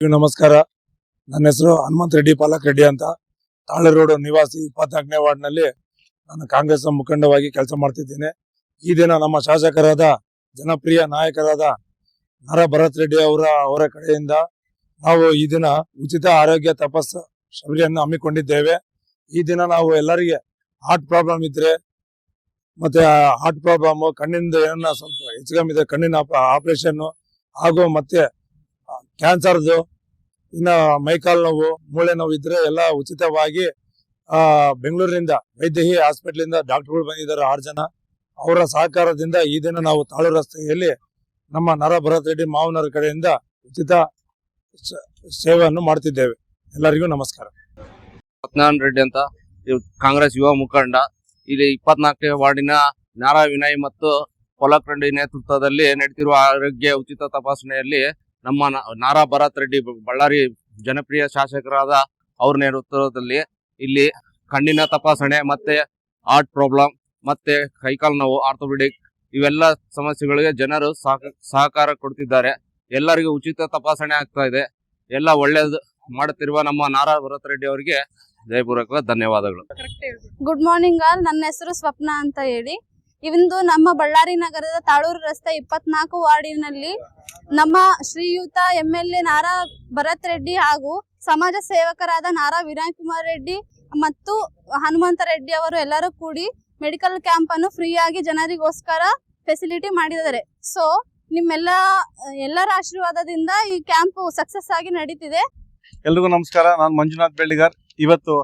ನಮಸ್ಕಾರ. ನನ್ನ ಹೆಸರು ಹನುಮಂತ್ ರೆಡ್ಡಿ, ಪಾಲಕ್ ರೆಡ್ಡಿ ಅಂತ. ತಾಳೆ ರೋಡ್ ನಿವಾಸಿ ಇಪ್ಪತ್ನಾಲ್ಕನೇ ವಾರ್ಡ್ನಲ್ಲಿ ನಾನು ಕಾಂಗ್ರೆಸ್ ಮುಖಂಡವಾಗಿ ಕೆಲಸ ಮಾಡ್ತಿದ್ದೇನೆ. ಈ ದಿನ ನಮ್ಮ ಶಾಸಕರಾದ, ಜನಪ್ರಿಯ ನಾಯಕರಾದ ನರ ಭರತ್ ರೆಡ್ಡಿ ಅವರ ಅವರ ಕಡೆಯಿಂದ ನಾವು ಈ ದಿನ ಉಚಿತ ಆರೋಗ್ಯ ತಪಾಸ್ ಶಿಬಿರವನ್ನು ಹಮ್ಮಿಕೊಂಡಿದ್ದೇವೆ. ಈ ದಿನ ನಾವು ಎಲ್ಲರಿಗೆ ಹಾರ್ಟ್ ಪ್ರಾಬ್ಲಮ್ ಇದ್ರೆ ಮತ್ತೆ ಹಾರ್ಟ್ ಪ್ರಾಬ್ಲಮ್ ಕಣ್ಣಿಂದ ಏನನ್ನ ಸ್ವಲ್ಪ ಹೆಚ್ಚು ಕಣ್ಣಿನ ಆಪರೇಷನ್ ಹಾಗೂ ಮತ್ತೆ ಕ್ಯಾನ್ಸರ್ದು ಇನ್ನು ಮೈಕಾಲು ನೋವು, ಮೂಳೆ ನೋವು ಇದ್ರೆ ಎಲ್ಲ ಉಚಿತವಾಗಿ ಬೆಂಗಳೂರಿನಿಂದ ವೈದ್ಯಹಿ ಹಾಸ್ಪಿಟಲ್ ಡಾಕ್ಟರ್ಗಳು ಬಂದಿದ್ದಾರೆ ಆರು ಜನ. ಅವರ ಸಹಕಾರದಿಂದ ಈ ದಿನ ನಾವು ತಾಳು ರಸ್ತೆಯಲ್ಲಿ ನಮ್ಮ ನರ ಭರತ್ ರೆಡ್ಡಿ ಮಾವನರ ಕಡೆಯಿಂದ ಉಚಿತ ಸೇವೆಯನ್ನು ಮಾಡ್ತಿದ್ದೇವೆ. ಎಲ್ಲರಿಗೂ ನಮಸ್ಕಾರ. ಸತ್ಯನಾರಾಯಣ ರೆಡ್ಡಿ ಅಂತ ಕಾಂಗ್ರೆಸ್ ಯುವ ಮುಖಂಡ. ಇಲ್ಲಿ ಇಪ್ಪತ್ನಾಲ್ಕನೇ ವಾರ್ಡಿನ ನಾರಾ ವಿನಯ್ ಮತ್ತು ಪೊಲಕ್ ರೆಡ್ಡಿ ನೇತೃತ್ವದಲ್ಲಿ ನಡೆದಿರುವ ಆರೋಗ್ಯ ಉಚಿತ ತಪಾಸಣೆಯಲ್ಲಿ ನಮ್ಮ ನಾರಾ ಭರತ್ ರೆಡ್ಡಿ ಬಳ್ಳಾರಿ ಜನಪ್ರಿಯ ಶಾಸಕರಾದ ಅವ್ರ ನೇತೃತ್ವದಲ್ಲಿ ಇಲ್ಲಿ ಕಣ್ಣಿನ ತಪಾಸಣೆ ಮತ್ತೆ ಹಾರ್ಟ್ ಪ್ರಾಬ್ಲಮ್ ಮತ್ತೆ ಕೈಕಾಲು ನೋವು, ಆರ್ಥೋಪೆಡಿಕ್ ಇವೆಲ್ಲ ಸಮಸ್ಯೆಗಳಿಗೆ ಜನರು ಸಹಕ- ಸಹಕಾರ ಕೊಡ್ತಿದ್ದಾರೆ. ಎಲ್ಲರಿಗೂ ಉಚಿತ ತಪಾಸಣೆ ಆಗ್ತಾ ಇದೆ. ಎಲ್ಲ ಒಳ್ಳೇದು ಮಾಡುತ್ತಿರುವ ನಮ್ಮ ನಾರಾ ಭರತ್ ರೆಡ್ಡಿ ಅವರಿಗೆ ಜಯಪೂರ್ವಕ ಧನ್ಯವಾದಗಳು. ಗುಡ್ ಮಾರ್ನಿಂಗ್ ಆಲ್ ನನ್ನ ಹೆಸರು ಸ್ವಪ್ನ ಅಂತ ಹೇಳಿ. ಇಂದು ನಮ್ಮ ಬಳ್ಳಾರಿ ನಗರದ ತಾಳೂರು ರಸ್ತೆ ಇಪ್ಪತ್ನಾಲ್ಕು ವಾರ್ಡಿನಲ್ಲಿ ನಮ್ಮ ಶ್ರೀಯುತ M L A Nara Bharat Reddy ಹಾಗೂ ಸಮಾಜ ಸೇವಕರಾದ ನಾರಾ ವಿನಯ್ ಕುಮಾರ್ ರೆಡ್ಡಿ ಮತ್ತು ಹನುಮಂತ ರೆಡ್ಡಿ ಅವರು ಎಲ್ಲರೂ ಕೂಡಿ ಮೆಡಿಕಲ್ ಕ್ಯಾಂಪ್ ಅನ್ನು ಫ್ರೀ ಆಗಿ ಜನರಿಗೋಸ್ಕರ ಫೆಸಿಲಿಟಿ ಮಾಡಿದ್ದಾರೆ. ಸೊ ನಿಮ್ಮೆಲ್ಲ, ಎಲ್ಲರ ಆಶೀರ್ವಾದದಿಂದ ಈ ಕ್ಯಾಂಪ್ ಸಕ್ಸಸ್ ಆಗಿ ನಡೀತಿದೆ. ಎಲ್ರಿಗೂ ನಮಸ್ಕಾರ. ನಾನು ಮಂಜುನಾಥ್ ಬೆಳ್ಳಿಗಾರ್. ಇವತ್ತು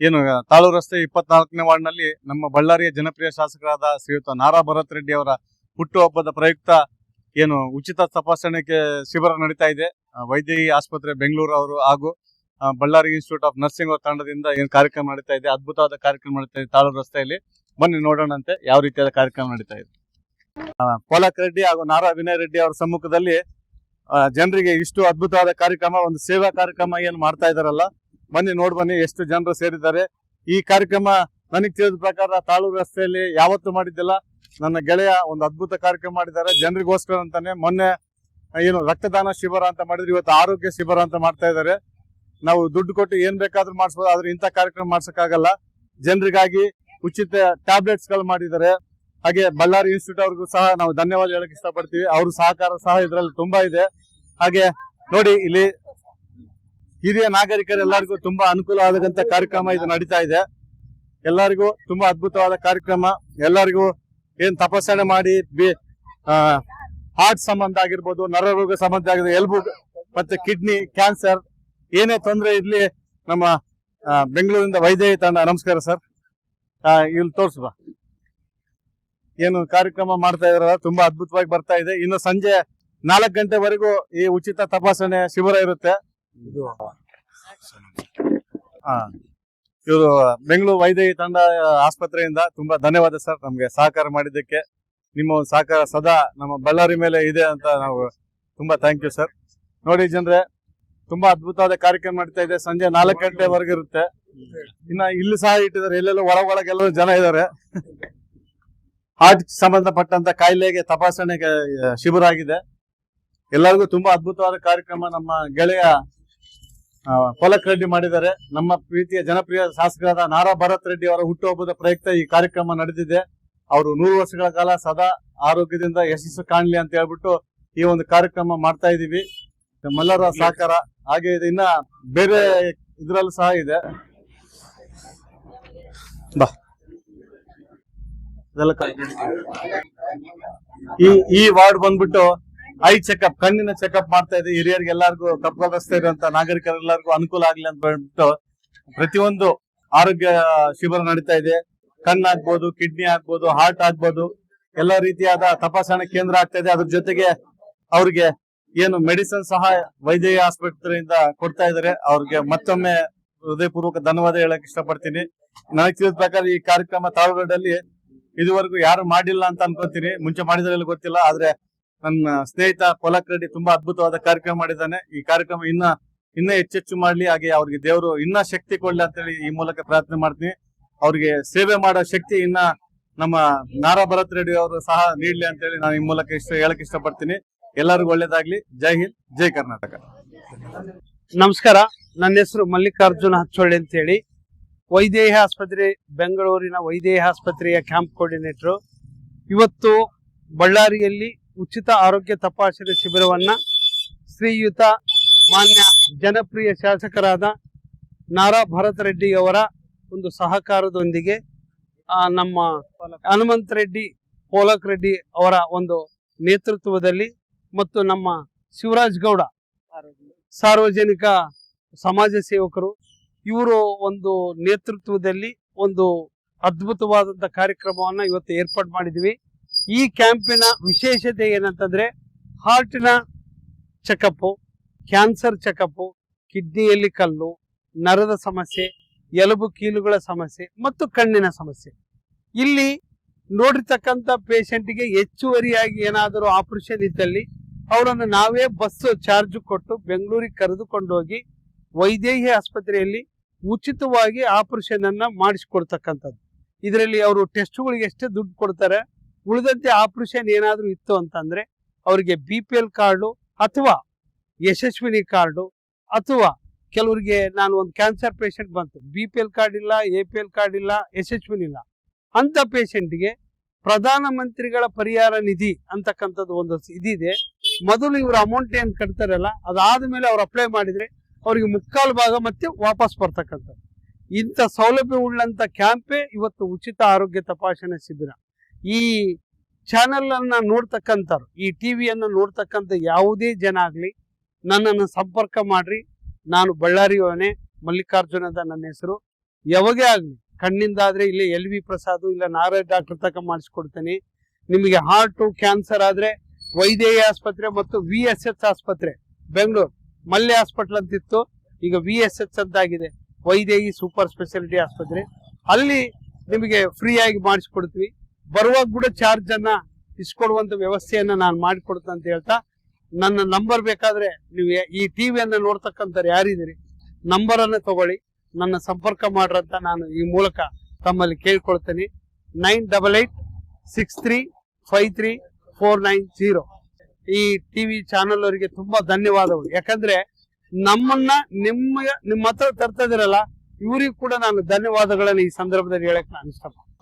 ಏನು, ತಾಳೂರು ರಸ್ತೆ ಇಪ್ಪತ್ನಾಲ್ಕನೇ ವಾರ್ಡ್ನಲ್ಲಿ ನಮ್ಮ ಬಳ್ಳಾರಿಯ ಜನಪ್ರಿಯ ಶಾಸಕರಾದ ಶ್ರೀಯುತ ನಾರಾ ಭರತ್ ರೆಡ್ಡಿ ಅವರ ಹುಟ್ಟುಹಬ್ಬದ ಪ್ರಯುಕ್ತ ಏನು ಉಚಿತ ತಪಾಸಣೆಗೆ ಶಿಬಿರ ನಡೀತಾ ಇದೆ. ವೈದ್ಯಕೀಯ ಆಸ್ಪತ್ರೆ ಬೆಂಗಳೂರು ಅವರು ಹಾಗೂ ಬಳ್ಳಾರಿ ಇನ್ಸ್ಟಿಟ್ಯೂಟ್ ಆಫ್ ನರ್ಸಿಂಗ್ ಅವರ ತಂಡದಿಂದ ಏನು ಕಾರ್ಯಕ್ರಮ ನಡೀತಾ ಇದೆ, ಅದ್ಭುತವಾದ ಕಾರ್ಯಕ್ರಮ ನಡೀತಾ ಇದೆ ತಾಳೂರು ರಸ್ತೆಯಲ್ಲಿ. ಬನ್ನಿ ನೋಡೋಣಂತೆ ಯಾವ ರೀತಿಯಾದ ಕಾರ್ಯಕ್ರಮ ನಡೀತಾ ಇದೆ. ಪೋಲಕ್ ರೆಡ್ಡಿ ಹಾಗೂ ನಾರಾ ವಿನಯ್ ರೆಡ್ಡಿ ಅವರ ಸಮ್ಮುಖದಲ್ಲಿ ಜನರಿಗೆ ಇಷ್ಟು ಅದ್ಭುತವಾದ ಕಾರ್ಯಕ್ರಮ, ಒಂದು ಸೇವಾ ಕಾರ್ಯಕ್ರಮ ಏನು ಮಾಡ್ತಾ ಇದಾರಲ್ಲ, ಬನ್ನಿ ನೋಡ್ ಬನ್ನಿ ಎಷ್ಟು ಜನರು ಸೇರಿದ್ದಾರೆ. ಈ ಕಾರ್ಯಕ್ರಮ ನನಗೆ ತಿಳಿದ ಪ್ರಕಾರ ತಾಳೂರು ರಸ್ತೆಯಲ್ಲಿ ಯಾವತ್ತು ಮಾಡಿದ್ದಿಲ್ಲ. ನನ್ನ ಗೆಳೆಯ ಒಂದು ಅದ್ಭುತ ಕಾರ್ಯಕ್ರಮ ಮಾಡಿದ್ದಾರೆ. ಜನರಿಗೋಸ್ಕರ ಅಂತಾನೆ ಮೊನ್ನೆ ಏನು ರಕ್ತದಾನ ಶಿಬಿರ ಅಂತ ಮಾಡಿದ್ರು. ಇವತ್ತು ಆರೋಗ್ಯ ಶಿಬಿರ ಅಂತ ಮಾಡ್ತಾ ಇದ್ದಾರೆ. ನಾವು ದುಡ್ಡು ಕೊಟ್ಟು ಏನ್ ಬೇಕಾದ್ರೂ ಮಾಡಿಸ್ಬೋದು, ಆದ್ರೆ ಇಂಥ ಕಾರ್ಯಕ್ರಮ ಮಾಡ್ಸಕ್ಕಾಗಲ್ಲ. ಜನರಿಗಾಗಿ ಉಚಿತ ಟ್ಯಾಬ್ಲೆಟ್ಸ್ಗಳು ಮಾಡಿದ್ದಾರೆ. ಹಾಗೆ ಬಳ್ಳಾರಿ ಇನ್ಸ್ಟಿಟ್ಯೂಟ್ ಅವ್ರಿಗೂ ಸಹ ನಾವು ಧನ್ಯವಾದ ಹೇಳಕ್ ಇಷ್ಟಪಡ್ತೀವಿ. ಅವ್ರ ಸಹಕಾರ ಸಹ ಇದರಲ್ಲಿ ತುಂಬಾ ಇದೆ. ಹಾಗೆ ನೋಡಿ, ಇಲ್ಲಿ ಹಿರಿಯ ನಾಗರಿಕರೆಲ್ಲರಿಗೂ ತುಂಬಾ ಅನುಕೂಲ ಆಗದಂತ ಕಾರ್ಯಕ್ರಮ ಇದು ನಡೀತಾ ಇದೆ. ಎಲ್ಲರಿಗೂ ತುಂಬಾ ಅದ್ಭುತವಾದ ಕಾರ್ಯಕ್ರಮ. ಎಲ್ಲರಿಗೂ ಏನ್ ತಪಾಸಣೆ ಮಾಡಿ ಹಾರ್ಟ್ ಸಂಬಂಧ ಆಗಿರ್ಬೋದು ನರರೋಗ ಸಂಬಂಧ ಆಗಿರ್ಬೋದು ಎಲ್ಬು ಮತ್ತೆ ಕಿಡ್ನಿ ಕ್ಯಾನ್ಸರ್ ಏನೇ ತೊಂದರೆ ಇರ್ಲಿ ನಮ್ಮ ಬೆಂಗಳೂರಿಂದ ವೈದ್ಯ ತಂಡ ನಮಸ್ಕಾರ ಸರ್. ಇಲ್ಲಿ ತೋರ್ಸುವ ಏನು ಕಾರ್ಯಕ್ರಮ ಮಾಡ್ತಾ ಇದಾರಲ್ಲ ತುಂಬಾ ಅದ್ಭುತವಾಗಿ ಬರ್ತಾ ಇದೆ. ಇನ್ನು ಸಂಜೆ ನಾಲ್ಕು ಗಂಟೆವರೆಗೂ ಈ ಉಚಿತ ತಪಾಸಣೆ ಶಿಬಿರ ಇರುತ್ತೆ. ಇದು ಇವರು ಬೆಂಗಳೂರು ವೈದ್ಯ ತಂಡ ಆಸ್ಪತ್ರೆಯಿಂದ ತುಂಬಾ ಧನ್ಯವಾದ ಸರ್ ನಮಗೆ ಸಹಕಾರ ಮಾಡಿದ್ದಕ್ಕೆ. ನಿಮ್ಮ ಒಂದು ಸಹಕಾರ ಸದಾ ನಮ್ಮ ಬಳ್ಳಾರಿ ಮೇಲೆ ಇದೆ ಅಂತ ನಾವು ತುಂಬಾ ಥ್ಯಾಂಕ್ ಯು ಸರ್ ನೋಡಿ ಜನರೇ, ತುಂಬಾ ಅದ್ಭುತವಾದ ಕಾರ್ಯಕ್ರಮ ಮಾಡ್ತಾ ಇದೆ. ಸಂಜೆ ನಾಲ್ಕು ಗಂಟೆವರೆಗೆ ಇರುತ್ತೆ. ಇನ್ನ ಇಲ್ಲಿ ಸಹ ಇಟ್ಟಿದ್ದಾರೆ. ಎಲ್ಲೆಲ್ಲೋ ಒಳ ಒಳಗೆಲ್ಲರೂ ಜನ ಇದ್ದಾರೆ. ಹಾರ್ಟ್ ಸಂಬಂಧಪಟ್ಟಂತ ಕಾಯಿಲೆಗೆ ತಪಾಸಣೆಗೆ ಶಿಬಿರ ಆಗಿದೆ. ಎಲ್ಲರಿಗೂ ತುಂಬಾ ಅದ್ಭುತವಾದ ಕಾರ್ಯಕ್ರಮ. ನಮ್ಮ ಗೆಳೆಯ ಆ, ಪಲಕ್ ರೆಡ್ಡಿ ಮಾಡಿದ್ದಾರೆ. ನಮ್ಮ ಪ್ರೀತಿಯ ಜನಪ್ರಿಯ ಶಾಸಕರಾದ ನಾರಾ ಭರತ್ ರೆಡ್ಡಿ ಅವರ ಹುಟ್ಟುಹಬ್ಬದ ಪ್ರಯುಕ್ತ ಈ ಕಾರ್ಯಕ್ರಮ ನಡೆದಿದೆ. ಅವರು ನೂರು ವರ್ಷಗಳ ಕಾಲ ಸದಾ ಆರೋಗ್ಯದಿಂದ ಯಶಸ್ಸು ಕಾಣಲಿ ಅಂತ ಹೇಳ್ಬಿಟ್ಟು ಈ ಒಂದು ಕಾರ್ಯಕ್ರಮ ಮಾಡ್ತಾ ಇದೀವಿ. ಮಲ್ಲರ ಸಹಕಾರ ಹಾಗೆ ಇನ್ನ ಬೇರೆ ಇದ್ರಲ್ಲೂ ಸಹ ಇದೆ. ಈ ಈ ವಾರ್ಡ್ ಬಂದ್ಬಿಟ್ಟು ಐ ಚೆಕಪ್ ಕಣ್ಣಿನ ಚೆಕಪ್ ಮಾಡ್ತಾ ಇದೆ ಹಿರಿಯರಿಗೆ ಎಲ್ಲರಿಗೂ ತಪ್ಪು ರಸ್ತೆ ಇರುವಂತ ನಾಗರಿಕರೆಲ್ಲರಿಗೂ ಅನುಕೂಲ ಆಗ್ಲಿ ಅಂತ ಹೇಳ್ಬಿಟ್ಟು ಪ್ರತಿಯೊಂದು ಆರೋಗ್ಯ ಶಿಬಿರ ನಡೀತಾ ಇದೆ. ಕಣ್ಣಾಗ್ಬೋದು ಕಿಡ್ನಿ ಆಗ್ಬೋದು ಹಾರ್ಟ್ ಆಗ್ಬೋದು. ಎಲ್ಲ ರೀತಿಯಾದ ತಪಾಸಣೆ ಕೇಂದ್ರ ಆಗ್ತಾ ಇದೆ. ಅದ್ರ ಜೊತೆಗೆ ಅವ್ರಿಗೆ ಏನು ಮೆಡಿಸಿನ್ ಸಹ ವೈದ್ಯ ಆಸ್ಪತ್ರೆಯಿಂದ ಕೊಡ್ತಾ ಇದಾರೆ ಅವ್ರಿಗೆ ಮತ್ತೊಮ್ಮೆ ಹೃದಯಪೂರ್ವಕ ಧನ್ಯವಾದ ಹೇಳಕ್ ಇಷ್ಟಪಡ್ತೀನಿ. ನನಗೆ ತಿಳಿದ ಪ್ರಕಾರ ಈ ಕಾರ್ಯಕ್ರಮ ತಾಳಗಡಲ್ಲಿ ಇದುವರೆಗೂ ಯಾರು ಮಾಡಿಲ್ಲ ಅಂತ ಅನ್ಕೋತೀನಿ. ಮುಂಚೆ ಮಾಡಿದ್ರಲ್ಲಿ ಗೊತ್ತಿಲ್ಲ, ಆದ್ರೆ ನನ್ನ ಸ್ನೇಹಿತ ಪೊಲಕ್ ರೆಡ್ಡಿ ತುಂಬಾ ಅದ್ಭುತವಾದ ಕಾರ್ಯಕ್ರಮ ಮಾಡಿದ್ದಾನೆ. ಈ ಕಾರ್ಯಕ್ರಮ ಇನ್ನ ಇನ್ನ ಹೆಚ್ಚೆಚ್ಚು ಮಾಡ್ಲಿ. ಹಾಗೆ ಅವ್ರಿಗೆ ದೇವರು ಇನ್ನ ಶಕ್ತಿ ಕೊಡ್ಲಿ ಅಂತೇಳಿ ಈ ಮೂಲಕ ಪ್ರಾರ್ಥನೆ ಮಾಡ್ತೀನಿ. ಅವ್ರಿಗೆ ಸೇವೆ ಮಾಡೋ ಶಕ್ತಿ ಇನ್ನ ನಮ್ಮ ನಾರಾ ಭರತ್ ರೆಡ್ಡಿ ಅವರು ಸಹ ನೀಡ್ಲಿ ಅಂತೇಳಿ ನಾನು ಈ ಮೂಲಕ ಇಷ್ಟ, ಹೇಳಕ್ ಇಷ್ಟಪಡ್ತೀನಿ. ಎಲ್ಲರಿಗೂ ಒಳ್ಳೇದಾಗ್ಲಿ. ಜೈ ಹಿಂದ್, ಜೈ ಕರ್ನಾಟಕ. ನಮಸ್ಕಾರ. ನನ್ನ ಹೆಸರು ಮಲ್ಲಿಕಾರ್ಜುನ ಹಚ್ಚೊಳ್ಳಿ ಅಂತೇಳಿ. ವೈದೇಹ ಆಸ್ಪತ್ರೆ, ಬೆಂಗಳೂರಿನ ವೈದೇಹ ಆಸ್ಪತ್ರೆಯ ಕ್ಯಾಂಪ್ ಕೋಆರ್ಡಿನೇಟರ್ ಇವತ್ತು ಬಳ್ಳಾರಿಯಲ್ಲಿ ಉಚಿತ ಆರೋಗ್ಯ ತಪಾಸಣೆ ಶಿಬಿರವನ್ನ ಶ್ರೀಯುತ ಮಾನ್ಯ ಜನಪ್ರಿಯ ಶಾಸಕರಾದ ನಾರಾ ಭರತ್ ರೆಡ್ಡಿ ಅವರ ಒಂದು ಸಹಕಾರದೊಂದಿಗೆ ನಮ್ಮ ಹನುಮಂತ ರೆಡ್ಡಿ, ಪೋಲಕ್ ರೆಡ್ಡಿ ಅವರ ಒಂದು ನೇತೃತ್ವದಲ್ಲಿ ಮತ್ತು ನಮ್ಮ ಶಿವರಾಜ್ ಗೌಡ ಸಾರ್ವಜನಿಕ ಸಮಾಜ ಸೇವಕರು, ಇವರು ಒಂದು ನೇತೃತ್ವದಲ್ಲಿ ಒಂದು ಅದ್ಭುತವಾದಂತ ಕಾರ್ಯಕ್ರಮವನ್ನ ಇವತ್ತು ಏರ್ಪಾಡು ಮಾಡಿದ್ವಿ. ಈ ಕ್ಯಾಂಪಿನ ವಿಶೇಷತೆ ಏನಂತಂದ್ರೆ ಹಾರ್ಟಿನ ಚೆಕಪ್ ಕ್ಯಾನ್ಸರ್ ಚೆಕಪ್ ಕಿಡ್ನಿಯಲ್ಲಿ ಕಲ್ಲು, ನರದ ಸಮಸ್ಯೆ, ಎಲುಬು ಕೀಲುಗಳ ಸಮಸ್ಯೆ ಮತ್ತು ಕಣ್ಣಿನ ಸಮಸ್ಯೆ. ಇಲ್ಲಿ ನೋಡಿರ್ತಕ್ಕಂಥ ಪೇಷಂಟ್ಗೆ ಹೆಚ್ಚುವರಿಯಾಗಿ ಏನಾದರೂ ಆಪರೇಷನ್ ಇದ್ದಲ್ಲಿ ಅವರನ್ನು ನಾವೇ ಬಸ್ ಚಾರ್ಜ್ ಕೊಟ್ಟು ಬೆಂಗಳೂರಿಗೆ ಕರೆದುಕೊಂಡು ಹೋಗಿ ವೈದೇಹಿ ಆಸ್ಪತ್ರೆಯಲ್ಲಿ ಉಚಿತವಾಗಿ ಆಪರೇಷನ್ ಅನ್ನ ಮಾಡಿಸ್ಕೊಡ್ತಕ್ಕಂಥದ್ದು. ಇದರಲ್ಲಿ ಅವರು ಟೆಸ್ಟ್ಗಳಿಗೆ ಎಷ್ಟೇ ದುಡ್ಡು ಕೊಡ್ತಾರೆ ಉಳಿದಂತೆ ಆಪರೇಷನ್ ಏನಾದರೂ ಇತ್ತು ಅಂತಂದರೆ ಅವರಿಗೆ ಬಿ ಪಿ ಎಲ್ ಕಾರ್ಡು ಅಥವಾ ಯಶಸ್ವಿನಿ ಕಾರ್ಡು ಅಥವಾ ಕೆಲವರಿಗೆ ನಾನು ಒಂದು ಕ್ಯಾನ್ಸರ್ ಪೇಷಂಟ್ ಬಂತು. ಬಿ ಪಿ ಎಲ್ ಕಾರ್ಡ್ ಇಲ್ಲ ಎ ಪಿ ಎಲ್ ಕಾರ್ಡ್ ಇಲ್ಲ, ಯಶಸ್ವಿನಿ ಇಲ್ಲ. ಅಂಥ ಪೇಷಂಟ್ಗೆ ಪ್ರಧಾನ ಮಂತ್ರಿಗಳ ಪರಿಹಾರ ನಿಧಿ ಅಂತಕ್ಕಂಥದ್ದು ಒಂದು ಇದಿದೆ. ಮೊದಲು ಇವರು ಅಮೌಂಟ್ ಏನು ಕಟ್ತಾರಲ್ಲ ಅದಾದ ಮೇಲೆ ಅವ್ರು ಅಪ್ಲೈ ಮಾಡಿದರೆ ಅವರಿಗೆ ಮುಕ್ಕಾಲು ಭಾಗ ಮತ್ತೆ ವಾಪಸ್ ಬರ್ತಕ್ಕಂಥದ್ದು. ಇಂಥ ಸೌಲಭ್ಯ ಉಳ್ಳಂಥ ಕ್ಯಾಂಪೇ ಇವತ್ತು ಉಚಿತ ಆರೋಗ್ಯ ತಪಾಸಣೆ ಶಿಬಿರ. ಈ ಚಾನೆಲ್ ಅನ್ನ ನೋಡ್ತಕ್ಕಂಥವ್ರು, ಈ ಟಿವಿಯನ್ನು ನೋಡ್ತಕ್ಕಂಥ ಯಾವುದೇ ಜನ ಆಗಲಿ, ನನ್ನನ್ನು ಸಂಪರ್ಕ ಮಾಡ್ರಿ. ನಾನು ಬಳ್ಳಾರಿಯವನೇ ಮಲ್ಲಿಕಾರ್ಜುನದ ನನ್ನ ಹೆಸರು. ಯಾವಾಗೇ ಆಗಲಿ, ಕಣ್ಣಿಂದಾದರೆ ಇಲ್ಲಿ ಎಲ್ ವಿ ಪ್ರಸಾದ್, ಇಲ್ಲ ನಾರಾಯಣ ಡಾಕ್ಟರ್ ತಕ ಮಾಡಿಸ್ಕೊಡ್ತೇನೆ. ನಿಮಗೆ ಹಾರ್ಟು ಕ್ಯಾನ್ಸರ್ ಆದ್ರೆ ವೈದೇಹಿ ಆಸ್ಪತ್ರೆ ಮತ್ತು ವಿ ಎಸ್ ಎಚ್ ಆಸ್ಪತ್ರೆ, ಬೆಂಗಳೂರು. ಮಲ್ಲೆ ಹಾಸ್ಪಿಟಲ್ ಅಂತಿತ್ತು, ಈಗ ವಿ ಎಸ್ ಎಚ್ ಅಂತ ಆಗಿದೆ ವೈದೇಹಿ ಸೂಪರ್ ಸ್ಪೆಷಾಲಿಟಿ ಆಸ್ಪತ್ರೆ. ಅಲ್ಲಿ ನಿಮಗೆ ಫ್ರೀಯಾಗಿ ಮಾಡಿಸ್ಕೊಡ್ತೀವಿ. ಬರುವಾಗ ಕೂಡ ಚಾರ್ಜ್ ಅನ್ನ ಇಸ್ಕೊಡುವಂತ ವ್ಯವಸ್ಥೆಯನ್ನ ನಾನು ಮಾಡಿಕೊಡ್ತ ಅಂತ ಹೇಳ್ತಾ, ನನ್ನ ನಂಬರ್ ಬೇಕಾದ್ರೆ ನೀವು ಈ ಟಿವಿಯನ್ನ ನೋಡ್ತಕ್ಕಂಥವ್ರು ಯಾರಿದ್ದೀರಿ ನಂಬರ್ ಅನ್ನ ತಗೊಳ್ಳಿ, ನನ್ನ ಸಂಪರ್ಕ ಮಾಡ್ರಂತ ನಾನು ಈ ಮೂಲಕ ತಮ್ಮಲ್ಲಿ ಕೇಳ್ಕೊಳ್ತೇನೆ. Nine double eight six three five three four nine zero ಈ ಟಿವಿ ಚಾನೆಲ್ ಅವರಿಗೆ ತುಂಬಾ ಧನ್ಯವಾದಗಳು. ಯಾಕಂದ್ರೆ ನಮ್ಮನ್ನ ನಿಮ್ಮ ನಿಮ್ಮ ಹತ್ರ ತರ್ತಾ ಇದಿರಲ್ಲ ಇವರಿಗೂ ಕೂಡ ನಾನು ಧನ್ಯವಾದಗಳನ್ನು ಈ ಸಂದರ್ಭದಲ್ಲಿ ಹೇಳಕ್ ನಾನು ಇಷ್ಟಪಡ್ತೀನಿ.